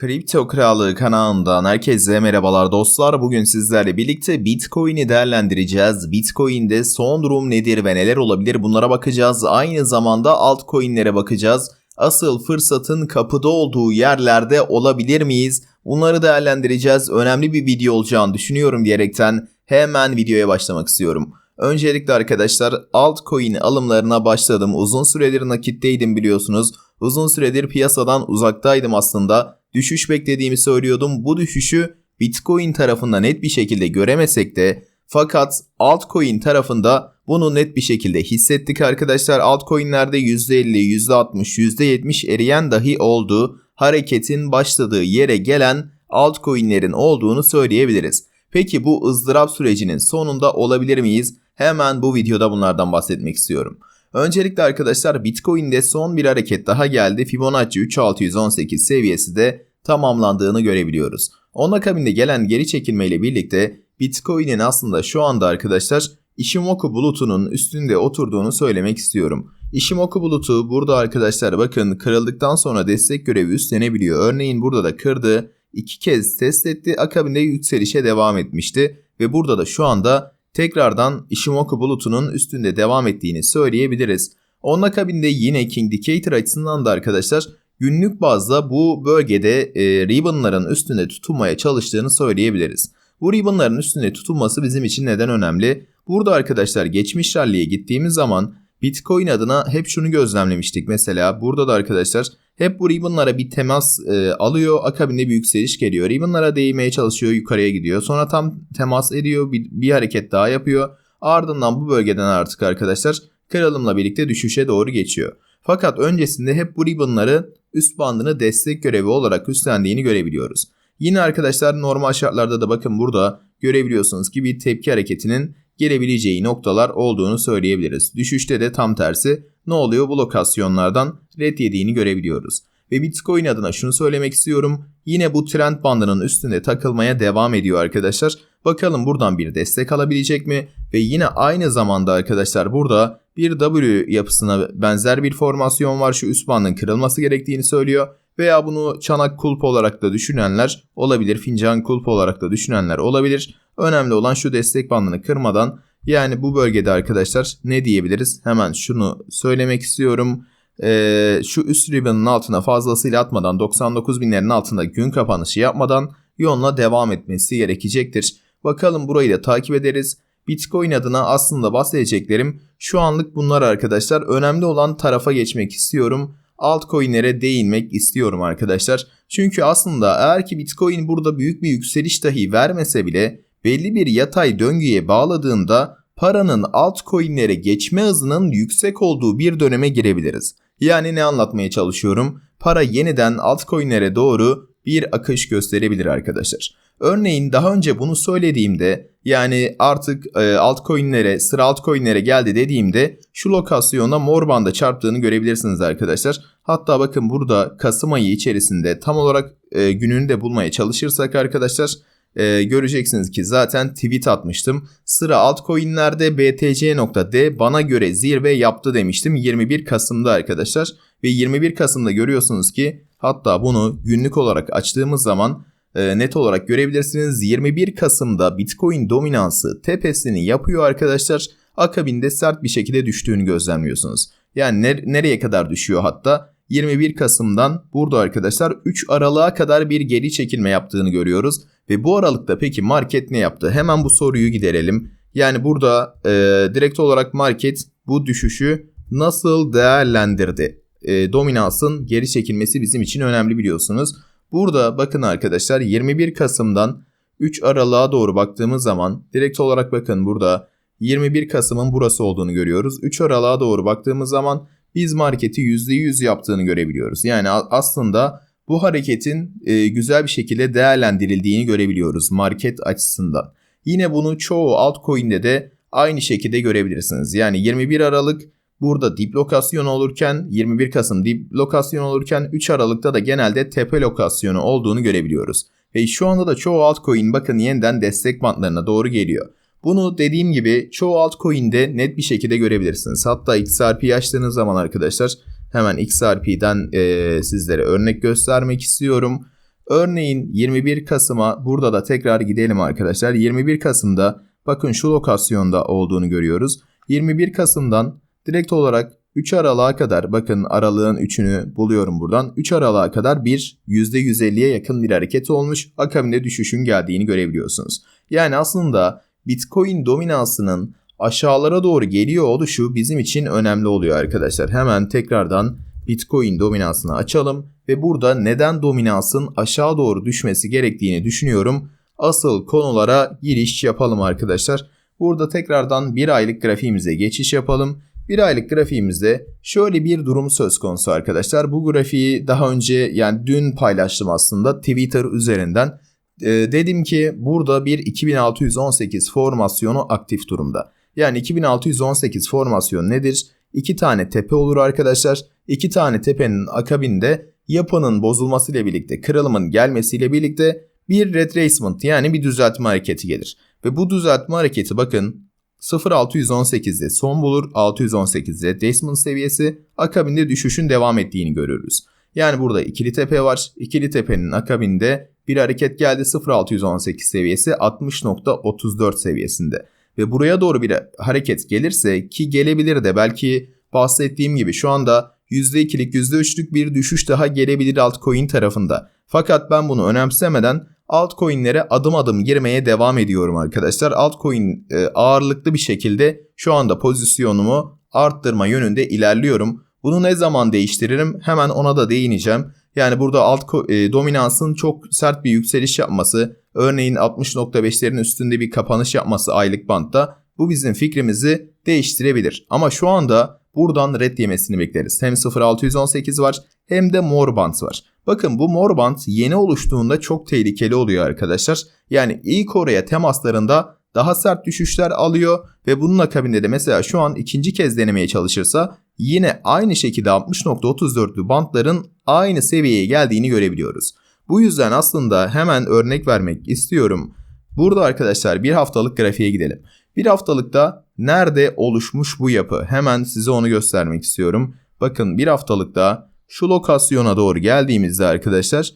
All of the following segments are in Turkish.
Kripto Krallığı kanalından herkese merhabalar dostlar. Bugün sizlerle birlikte Bitcoin'i değerlendireceğiz. Bitcoin'de son durum nedir ve neler olabilir bunlara bakacağız. Aynı zamanda altcoin'lere bakacağız. Asıl fırsatın kapıda olduğu yerlerde olabilir miyiz? Bunları değerlendireceğiz. Önemli bir video olacağını düşünüyorum diyerekten hemen videoya başlamak istiyorum. Öncelikle arkadaşlar altcoin alımlarına başladım. Uzun süredir nakitteydim biliyorsunuz. Uzun süredir piyasadan uzaktaydım aslında. Düşüş beklediğimi söylüyordum. Bu düşüşü Bitcoin tarafında net bir şekilde göremesek de fakat altcoin tarafında bunu net bir şekilde hissettik arkadaşlar. Altcoin'lerde %50, %60, %70 eriyen dahi oldu. Hareketin başladığı yere gelen altcoin'lerin olduğunu söyleyebiliriz. Peki bu ızdırap sürecinin sonunda olabilir miyiz? Hemen bu videoda bunlardan bahsetmek istiyorum. Öncelikle arkadaşlar Bitcoin'de son bir hareket daha geldi. Fibonacci 3618 seviyesi de tamamlandığını görebiliyoruz. Onun akabinde gelen geri çekilme ile birlikte Bitcoin'in aslında şu anda arkadaşlar Ishimoku bulutunun üstünde oturduğunu söylemek istiyorum. Ishimoku bulutu burada arkadaşlar bakın kırıldıktan sonra destek görevi üstlenebiliyor. Örneğin burada da kırdı, iki kez test etti, akabinde yükselişe devam etmişti ve burada da şu anda tekrardan Ishimoku bulutunun üstünde devam ettiğini söyleyebiliriz. Onun akabinde yine King Indicator açısından da arkadaşlar günlük bazda bu bölgede e, ribbonların üstünde tutunmaya çalıştığını söyleyebiliriz. Bu ribbonların üstünde tutulması bizim için neden önemli? Burada arkadaşlar geçmiş rally'e gittiğimiz zaman Bitcoin adına hep şunu gözlemlemiştik mesela. Burada da arkadaşlar hep bu ribbonlara bir temas e, alıyor. Akabinde bir yükseliş geliyor. Ribbonlara değmeye çalışıyor. Yukarıya gidiyor. Sonra tam temas ediyor. Bir, bir hareket daha yapıyor. Ardından bu bölgeden artık arkadaşlar kırılımla birlikte düşüşe doğru geçiyor. Fakat öncesinde hep bu ribbonları üst bandını destek görevi olarak üstlendiğini görebiliyoruz. Yine arkadaşlar normal şartlarda da bakın burada görebiliyorsunuz ki bir tepki hareketinin gelebileceği noktalar olduğunu söyleyebiliriz. Düşüşte de tam tersi ne oluyor bu lokasyonlardan red yediğini görebiliyoruz. Ve Bitcoin adına şunu söylemek istiyorum. Yine bu trend bandının üstünde takılmaya devam ediyor arkadaşlar. Bakalım buradan bir destek alabilecek mi? Ve yine aynı zamanda arkadaşlar burada bir W yapısına benzer bir formasyon var. Şu üst bandın kırılması gerektiğini söylüyor. Veya bunu çanak kulp olarak da düşünenler olabilir. Fincan kulp olarak da düşünenler olabilir. Önemli olan şu destek bandını kırmadan yani bu bölgede arkadaşlar ne diyebiliriz? Hemen şunu söylemek istiyorum. Ee, şu üst ribbon'ın altına fazlasıyla atmadan 99 binlerin altında gün kapanışı yapmadan yoluna devam etmesi gerekecektir. Bakalım burayı da takip ederiz. Bitcoin adına aslında bahsedeceklerim şu anlık bunlar arkadaşlar. Önemli olan tarafa geçmek istiyorum. Altcoin'lere değinmek istiyorum arkadaşlar. Çünkü aslında eğer ki Bitcoin burada büyük bir yükseliş dahi vermese bile belli bir yatay döngüye bağladığında paranın altcoin'lere geçme hızının yüksek olduğu bir döneme girebiliriz. Yani ne anlatmaya çalışıyorum? Para yeniden altcoin'lere doğru bir akış gösterebilir arkadaşlar. Örneğin daha önce bunu söylediğimde yani artık e, altcoin'lere sıra altcoin'lere geldi dediğimde şu lokasyona mor banda çarptığını görebilirsiniz arkadaşlar. Hatta bakın burada Kasım ayı içerisinde tam olarak e, gününü de bulmaya çalışırsak arkadaşlar e, göreceksiniz ki zaten tweet atmıştım. Sıra altcoin'lerde BTC.D bana göre zirve yaptı demiştim 21 Kasım'da arkadaşlar. Ve 21 Kasım'da görüyorsunuz ki hatta bunu günlük olarak açtığımız zaman e, net olarak görebilirsiniz. 21 Kasım'da Bitcoin dominansı tepesini yapıyor arkadaşlar. Akabinde sert bir şekilde düştüğünü gözlemliyorsunuz. Yani ner- nereye kadar düşüyor hatta? 21 Kasım'dan burada arkadaşlar 3 Aralık'a kadar bir geri çekilme yaptığını görüyoruz. Ve bu aralıkta peki market ne yaptı? Hemen bu soruyu giderelim. Yani burada e, direkt olarak market bu düşüşü nasıl değerlendirdi? E, dominansın geri çekilmesi bizim için önemli biliyorsunuz. Burada bakın arkadaşlar 21 Kasım'dan 3 Aralık'a doğru baktığımız zaman direkt olarak bakın burada 21 Kasım'ın burası olduğunu görüyoruz. 3 Aralık'a doğru baktığımız zaman biz marketi %100 yaptığını görebiliyoruz. Yani aslında bu hareketin e, güzel bir şekilde değerlendirildiğini görebiliyoruz market açısından. Yine bunu çoğu altcoin'de de aynı şekilde görebilirsiniz. Yani 21 Aralık burada dip lokasyon olurken 21 Kasım dip lokasyon olurken 3 Aralık'ta da genelde tepe lokasyonu olduğunu görebiliyoruz. Ve şu anda da çoğu altcoin bakın yeniden destek bantlarına doğru geliyor. Bunu dediğim gibi çoğu altcoin'de net bir şekilde görebilirsiniz. Hatta XRP açtığınız zaman arkadaşlar hemen XRP'den e, sizlere örnek göstermek istiyorum. Örneğin 21 Kasım'a burada da tekrar gidelim arkadaşlar. 21 Kasım'da bakın şu lokasyonda olduğunu görüyoruz. 21 Kasım'dan direkt olarak 3 aralığa kadar bakın aralığın 3'ünü buluyorum buradan. 3 aralığa kadar bir %150'ye yakın bir hareket olmuş. Akabinde düşüşün geldiğini görebiliyorsunuz. Yani aslında Bitcoin dominansının aşağılara doğru geliyor oluşu bizim için önemli oluyor arkadaşlar. Hemen tekrardan Bitcoin dominansını açalım ve burada neden dominansın aşağı doğru düşmesi gerektiğini düşünüyorum. Asıl konulara giriş yapalım arkadaşlar. Burada tekrardan bir aylık grafiğimize geçiş yapalım. Bir aylık grafiğimizde şöyle bir durum söz konusu arkadaşlar. Bu grafiği daha önce yani dün paylaştım aslında Twitter üzerinden. Ee, dedim ki burada bir 2618 formasyonu aktif durumda. Yani 2618 formasyon nedir? İki tane tepe olur arkadaşlar. İki tane tepenin akabinde yapının bozulmasıyla birlikte, kırılımın gelmesiyle birlikte bir retracement yani bir düzeltme hareketi gelir. Ve bu düzeltme hareketi bakın 0.618'de son bulur, 618'de Desmond seviyesi akabinde düşüşün devam ettiğini görürüz. Yani burada ikili tepe var. İkili tepenin akabinde bir hareket geldi 0.618 seviyesi 60.34 seviyesinde. Ve buraya doğru bir hareket gelirse ki gelebilir de belki bahsettiğim gibi şu anda %2'lik %3'lük bir düşüş daha gelebilir altcoin tarafında. Fakat ben bunu önemsemeden altcoin'lere adım adım girmeye devam ediyorum arkadaşlar. Altcoin e, ağırlıklı bir şekilde şu anda pozisyonumu arttırma yönünde ilerliyorum. Bunu ne zaman değiştiririm? Hemen ona da değineceğim. Yani burada alt e, dominansın çok sert bir yükseliş yapması, örneğin 60.5'lerin üstünde bir kapanış yapması aylık bantta bu bizim fikrimizi değiştirebilir. Ama şu anda buradan red yemesini bekleriz. Hem 0.618 var hem de mor bant var. Bakın bu mor bant yeni oluştuğunda çok tehlikeli oluyor arkadaşlar. Yani ilk oraya temaslarında daha sert düşüşler alıyor ve bunun akabinde de mesela şu an ikinci kez denemeye çalışırsa yine aynı şekilde 60.34'lü bantların aynı seviyeye geldiğini görebiliyoruz. Bu yüzden aslında hemen örnek vermek istiyorum. Burada arkadaşlar bir haftalık grafiğe gidelim. Bir haftalıkta nerede oluşmuş bu yapı? Hemen size onu göstermek istiyorum. Bakın bir haftalıkta şu lokasyona doğru geldiğimizde arkadaşlar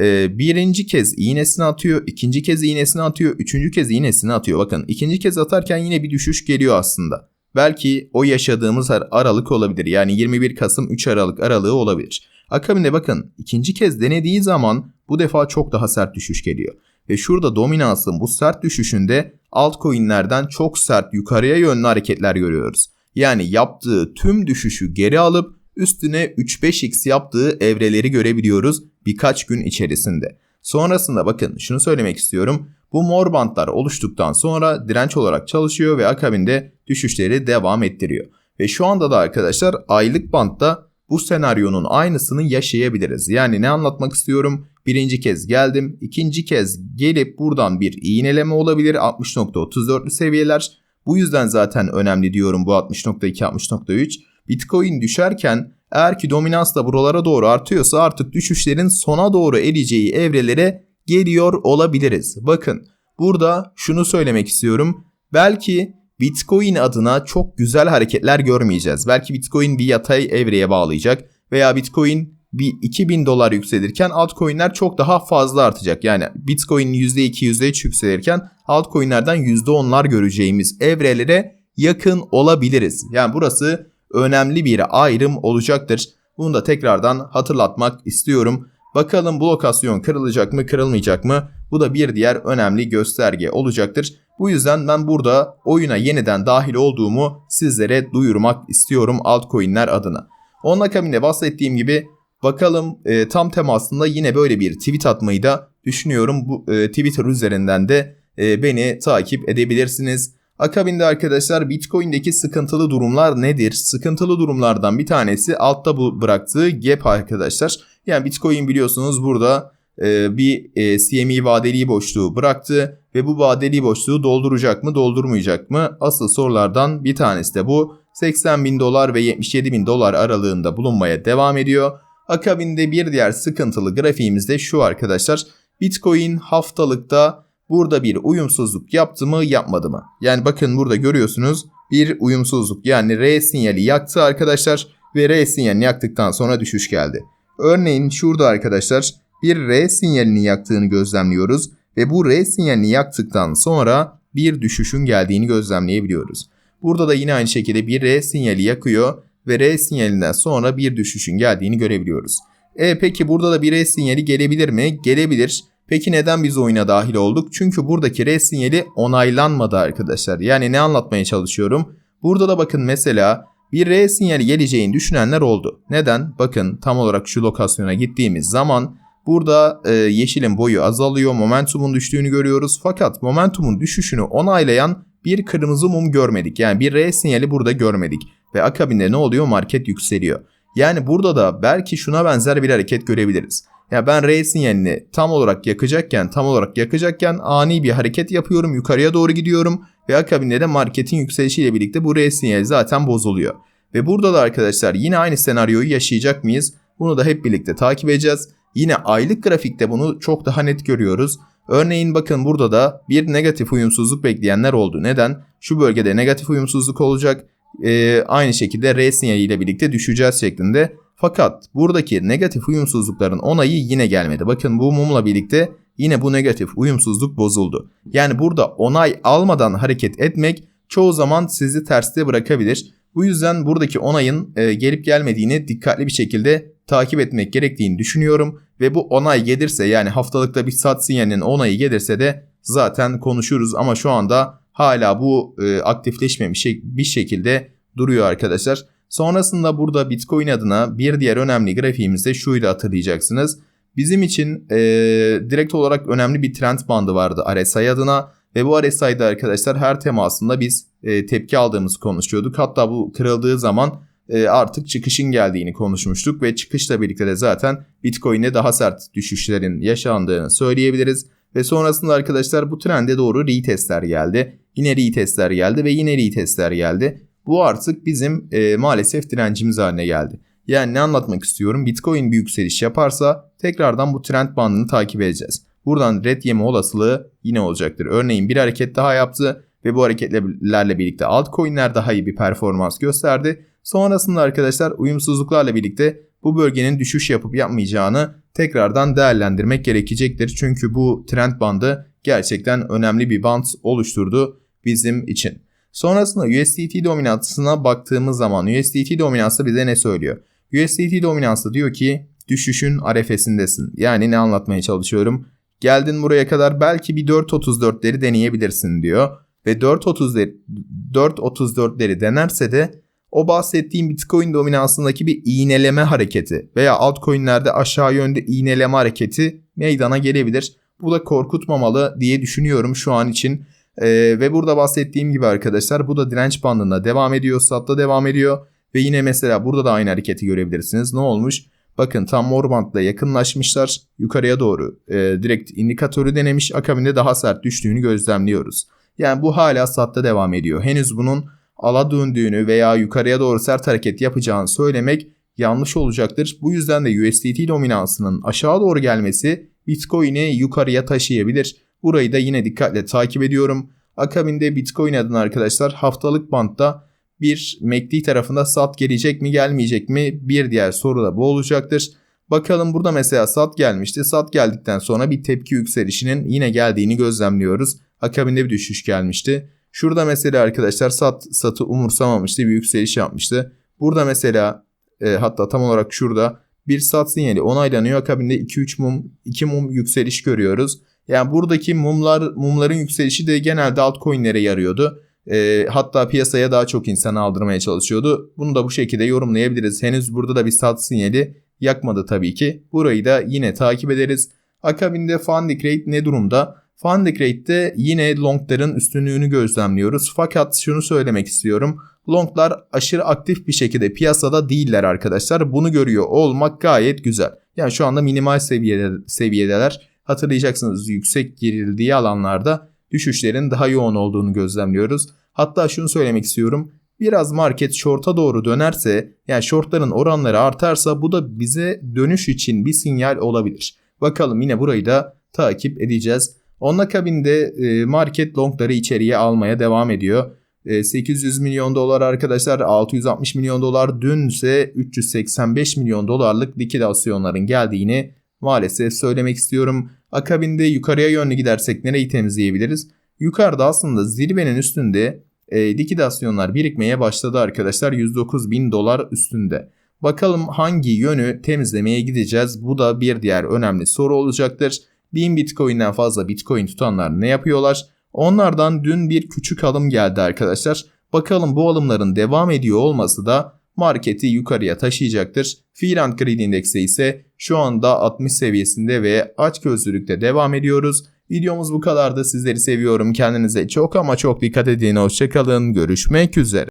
e, birinci kez iğnesini atıyor, ikinci kez iğnesini atıyor, üçüncü kez iğnesini atıyor. Bakın ikinci kez atarken yine bir düşüş geliyor aslında. Belki o yaşadığımız aralık olabilir. Yani 21 Kasım 3 Aralık aralığı olabilir. Akabinde bakın ikinci kez denediği zaman bu defa çok daha sert düşüş geliyor. Ve şurada dominansın bu sert düşüşünde altcoin'lerden çok sert yukarıya yönlü hareketler görüyoruz. Yani yaptığı tüm düşüşü geri alıp üstüne 3-5x yaptığı evreleri görebiliyoruz birkaç gün içerisinde. Sonrasında bakın şunu söylemek istiyorum. Bu mor bantlar oluştuktan sonra direnç olarak çalışıyor ve akabinde düşüşleri devam ettiriyor. Ve şu anda da arkadaşlar aylık bantta bu senaryonun aynısını yaşayabiliriz. Yani ne anlatmak istiyorum? Birinci kez geldim. ikinci kez gelip buradan bir iğneleme olabilir. 60.34'lü seviyeler. Bu yüzden zaten önemli diyorum bu 60.2 60.3. Bitcoin düşerken eğer ki dominans da buralara doğru artıyorsa artık düşüşlerin sona doğru ereceği evrelere geliyor olabiliriz. Bakın burada şunu söylemek istiyorum. Belki Bitcoin adına çok güzel hareketler görmeyeceğiz. Belki Bitcoin bir yatay evreye bağlayacak veya Bitcoin bir 2000 dolar yükselirken altcoin'ler çok daha fazla artacak. Yani Bitcoin %2 %3 yükselirken altcoin'lerden %10'lar göreceğimiz evrelere yakın olabiliriz. Yani burası önemli bir ayrım olacaktır. Bunu da tekrardan hatırlatmak istiyorum. Bakalım bu lokasyon kırılacak mı kırılmayacak mı? Bu da bir diğer önemli gösterge olacaktır. Bu yüzden ben burada oyuna yeniden dahil olduğumu sizlere duyurmak istiyorum altcoin'ler adına. Onun akabinde bahsettiğim gibi bakalım e, tam temasında yine böyle bir tweet atmayı da düşünüyorum. Bu e, Twitter üzerinden de e, beni takip edebilirsiniz. Akabinde arkadaşlar Bitcoin'deki sıkıntılı durumlar nedir? Sıkıntılı durumlardan bir tanesi altta bu bıraktığı gap arkadaşlar. Yani Bitcoin biliyorsunuz burada e, bir e, CME vadeli boşluğu bıraktı ve bu vadeli boşluğu dolduracak mı doldurmayacak mı? Asıl sorulardan bir tanesi de bu. 80 bin dolar ve 77 bin dolar aralığında bulunmaya devam ediyor. Akabinde bir diğer sıkıntılı grafiğimiz de şu arkadaşlar. Bitcoin haftalıkta burada bir uyumsuzluk yaptı mı yapmadı mı? Yani bakın burada görüyorsunuz bir uyumsuzluk yani R sinyali yaktı arkadaşlar ve R sinyalini yaktıktan sonra düşüş geldi. Örneğin şurada arkadaşlar bir R sinyalini yaktığını gözlemliyoruz ve bu R sinyalini yaktıktan sonra bir düşüşün geldiğini gözlemleyebiliyoruz. Burada da yine aynı şekilde bir R sinyali yakıyor ve R sinyalinden sonra bir düşüşün geldiğini görebiliyoruz. E peki burada da bir R sinyali gelebilir mi? Gelebilir. Peki neden biz oyuna dahil olduk? Çünkü buradaki R sinyali onaylanmadı arkadaşlar. Yani ne anlatmaya çalışıyorum? Burada da bakın mesela bir R sinyali geleceğini düşünenler oldu. Neden? Bakın tam olarak şu lokasyona gittiğimiz zaman burada e, yeşilin boyu azalıyor, momentumun düştüğünü görüyoruz. Fakat momentumun düşüşünü onaylayan bir kırmızı mum görmedik. Yani bir R sinyali burada görmedik. Ve akabinde ne oluyor? Market yükseliyor. Yani burada da belki şuna benzer bir hareket görebiliriz. Ya ben R sinyalini tam olarak yakacakken, tam olarak yakacakken ani bir hareket yapıyorum, yukarıya doğru gidiyorum ve akabinde de marketin yükselişiyle birlikte bu R sinyali zaten bozuluyor. Ve burada da arkadaşlar yine aynı senaryoyu yaşayacak mıyız? Bunu da hep birlikte takip edeceğiz. Yine aylık grafikte bunu çok daha net görüyoruz. Örneğin bakın burada da bir negatif uyumsuzluk bekleyenler oldu. Neden? Şu bölgede negatif uyumsuzluk olacak. Ee, aynı şekilde R sinyaliyle birlikte düşeceğiz şeklinde. Fakat buradaki negatif uyumsuzlukların onayı yine gelmedi. Bakın bu mumla birlikte yine bu negatif uyumsuzluk bozuldu. Yani burada onay almadan hareket etmek çoğu zaman sizi terste bırakabilir. Bu yüzden buradaki onayın e, gelip gelmediğini dikkatli bir şekilde takip etmek gerektiğini düşünüyorum. Ve bu onay gelirse yani haftalıkta bir sat sinyalinin onayı gelirse de zaten konuşuruz. Ama şu anda hala bu e, aktifleşmemiş bir şekilde duruyor arkadaşlar. Sonrasında burada Bitcoin adına bir diğer önemli grafiğimizde şuydu hatırlayacaksınız. Bizim için e, direkt olarak önemli bir trend bandı vardı RSI adına. Ve bu RSI'de arkadaşlar her temasında biz e, tepki aldığımız konuşuyorduk. Hatta bu kırıldığı zaman e, artık çıkışın geldiğini konuşmuştuk. Ve çıkışla birlikte de zaten Bitcoin'de daha sert düşüşlerin yaşandığını söyleyebiliriz. Ve sonrasında arkadaşlar bu trende doğru retestler geldi. Yine retestler geldi ve yine retestler geldi. Bu artık bizim e, maalesef direncimiz haline geldi. Yani ne anlatmak istiyorum? Bitcoin bir yükseliş yaparsa tekrardan bu trend bandını takip edeceğiz. Buradan red yeme olasılığı yine olacaktır. Örneğin bir hareket daha yaptı ve bu hareketlerle birlikte altcoin'ler daha iyi bir performans gösterdi. Sonrasında arkadaşlar uyumsuzluklarla birlikte bu bölgenin düşüş yapıp yapmayacağını tekrardan değerlendirmek gerekecektir. Çünkü bu trend bandı gerçekten önemli bir band oluşturdu bizim için. Sonrasında USDT dominansına baktığımız zaman USDT dominansı bize ne söylüyor? USDT dominansı diyor ki düşüşün arefesindesin. Yani ne anlatmaya çalışıyorum? Geldin buraya kadar belki bir 4.34'leri deneyebilirsin diyor. Ve 4.34'leri denerse de o bahsettiğim Bitcoin dominansındaki bir iğneleme hareketi veya altcoin'lerde aşağı yönde iğneleme hareketi meydana gelebilir. Bu da korkutmamalı diye düşünüyorum şu an için. Ee, ve burada bahsettiğim gibi arkadaşlar bu da direnç bandında devam ediyor, satta devam ediyor. Ve yine mesela burada da aynı hareketi görebilirsiniz. Ne olmuş? Bakın tam mor bantla yakınlaşmışlar. Yukarıya doğru e, direkt indikatörü denemiş. Akabinde daha sert düştüğünü gözlemliyoruz. Yani bu hala satta devam ediyor. Henüz bunun ala döndüğünü veya yukarıya doğru sert hareket yapacağını söylemek yanlış olacaktır. Bu yüzden de USDT dominansının aşağı doğru gelmesi Bitcoin'i yukarıya taşıyabilir. Burayı da yine dikkatle takip ediyorum. Akabinde Bitcoin adına arkadaşlar haftalık bantta bir MACD tarafında sat gelecek mi gelmeyecek mi bir diğer soru da bu olacaktır. Bakalım burada mesela sat gelmişti. Sat geldikten sonra bir tepki yükselişinin yine geldiğini gözlemliyoruz. Akabinde bir düşüş gelmişti. Şurada mesela arkadaşlar sat satı umursamamıştı bir yükseliş yapmıştı. Burada mesela e, hatta tam olarak şurada bir sat sinyali onaylanıyor. Akabinde 2-3 mum 2 mum yükseliş görüyoruz. Yani buradaki mumlar mumların yükselişi de genelde altcoin'lere yarıyordu. E, hatta piyasaya daha çok insan aldırmaya çalışıyordu. Bunu da bu şekilde yorumlayabiliriz. Henüz burada da bir sat sinyali yakmadı tabii ki. Burayı da yine takip ederiz. Akabinde funding rate ne durumda? Funding rate'de yine longların üstünlüğünü gözlemliyoruz. Fakat şunu söylemek istiyorum. Longlar aşırı aktif bir şekilde piyasada değiller arkadaşlar. Bunu görüyor olmak gayet güzel. Yani şu anda minimal seviyede, seviyedeler. Hatırlayacaksınız yüksek girildiği alanlarda düşüşlerin daha yoğun olduğunu gözlemliyoruz. Hatta şunu söylemek istiyorum. Biraz market short'a doğru dönerse yani shortların oranları artarsa bu da bize dönüş için bir sinyal olabilir. Bakalım yine burayı da takip edeceğiz. Onun akabinde e, market longları içeriye almaya devam ediyor. 800 e, milyon dolar arkadaşlar 660 milyon dolar dün ise 385 milyon dolarlık likidasyonların geldiğini maalesef söylemek istiyorum. Akabinde yukarıya yönlü gidersek nereyi temizleyebiliriz? Yukarıda aslında zirvenin üstünde e, likidasyonlar birikmeye başladı arkadaşlar. 109 bin dolar üstünde. Bakalım hangi yönü temizlemeye gideceğiz? Bu da bir diğer önemli soru olacaktır. 1000 Bitcoin'den fazla Bitcoin tutanlar ne yapıyorlar? Onlardan dün bir küçük alım geldi arkadaşlar. Bakalım bu alımların devam ediyor olması da marketi yukarıya taşıyacaktır. Fear and Greed indeksi ise şu anda 60 seviyesinde ve açgözlülükte devam ediyoruz. Videomuz bu kadardı. Sizleri seviyorum. Kendinize çok ama çok dikkat edin. Hoşçakalın. Görüşmek üzere.